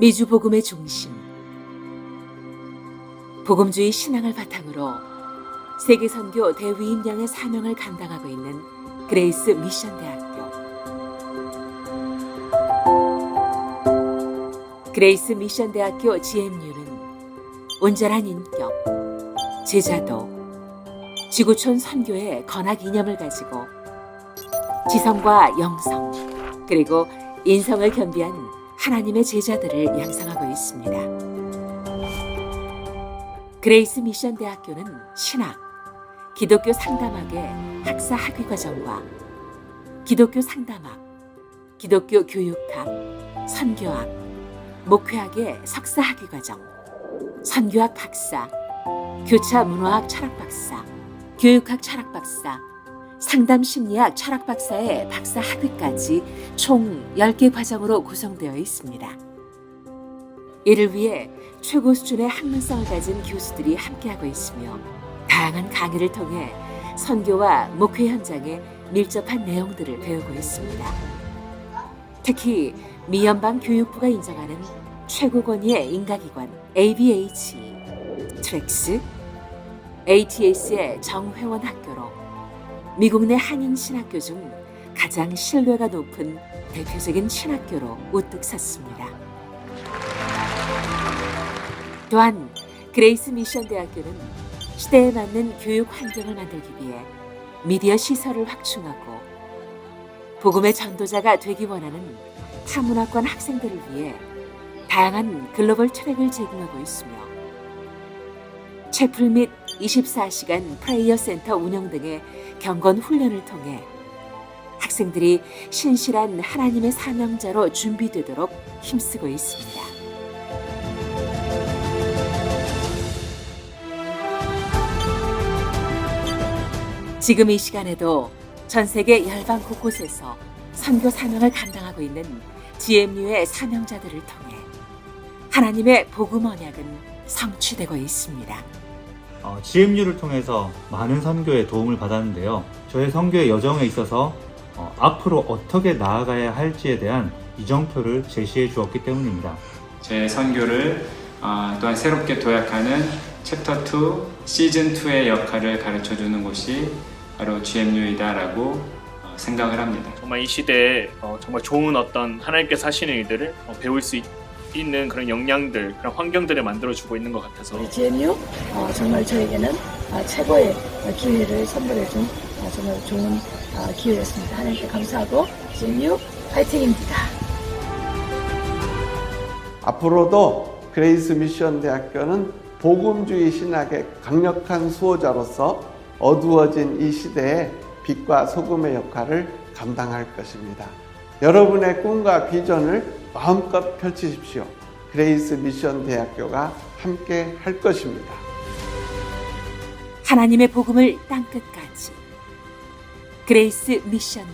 미주 복음의 중심. 복음주의 신앙을 바탕으로 세계 선교 대위임령의 사명을 감당하고 있는 그레이스 미션 대학교. 그레이스 미션 대학교 GMU는 온전한 인격, 제자도, 지구촌 선교의 건학 이념을 가지고 지성과 영성, 그리고 인성을 겸비한 하나님의 제자들을 양성하고 있습니다. 그레이스 미션 대학교는 신학, 기독교 상담학의 학사 학위 과정과 기독교 상담학, 기독교 교육학, 선교학, 목회학의 석사 학위 과정, 선교학 박사, 교차 문화학 철학 박사, 교육학 철학 박사, 상담 심리학 철학 박사의 박사 학위까지 총 10개 과정으로 구성되어 있습니다. 이를 위해 최고 수준의 학문성을 가진 교수들이 함께하고 있으며 다양한 강의를 통해 선교와 목회 현장의 밀접한 내용들을 배우고 있습니다. 특히 미연방 교육부가 인정하는 최고 권위의 인가기관 ABH, 트렉스, ATS의 정회원 학교로 미국 내 한인 신학교 중 가장 신뢰가 높은 대표적인 신학교로 우뚝 섰습니다. 또한 그레이스 미션 대학교는 시대에 맞는 교육 환경을 만들기 위해 미디어 시설을 확충하고 복음의 전도자가 되기 원하는 타문화권 학생들을 위해 다양한 글로벌 트랙을 제공하고 있으며 채플 및 24시간 프레이어 센터 운영 등의 경건 훈련을 통해 학생들이 신실한 하나님의 사명자로 준비되도록 힘쓰고 있습니다. 지금 이 시간에도 전 세계 열방 곳곳에서 선교 사명을 감당하고 있는 GMU의 사명자들을 통해 하나님의 복음 언약은 성취되고 있습니다. 어, GMU를 통해서 많은 선교에 도움을 받았는데요. 저의 선교의 여정에 있어서 어, 앞으로 어떻게 나아가야 할지에 대한 이정표를 제시해 주었기 때문입니다. 제 선교를 아, 또한 새롭게 도약하는 챕터 2 시즌 2의 역할을 가르쳐 주는 곳이 바로 GMU이다라고 어, 생각을 합니다. 정말 이 시대에 어, 정말 좋은 어떤 하나님께서 하시는 일들을 어, 배울 수 있, 는 그런 역량들, 그런 환경들을 만들어주고 있는 것 같아서 GMU 어, 정말 저에게는 어, 최고의 어, 기회를 선물해준 어, 정말 좋은 어, 기회였습니다. 하나님께 감사하고 GMU 파이팅입니다. 앞으로도 그레이스 미션 대학교는 복음주의 신학의 강력한 수호자로서 어두워진 이 시대에 빛과 소금의 역할을 감당할 것입니다. 여러분의 꿈과 비전을 마음껏 펼치십시오. 그레이스 미션 대학교가 함께 할 것입니다. 하나님의 복음을 땅끝까지 그레이스 미션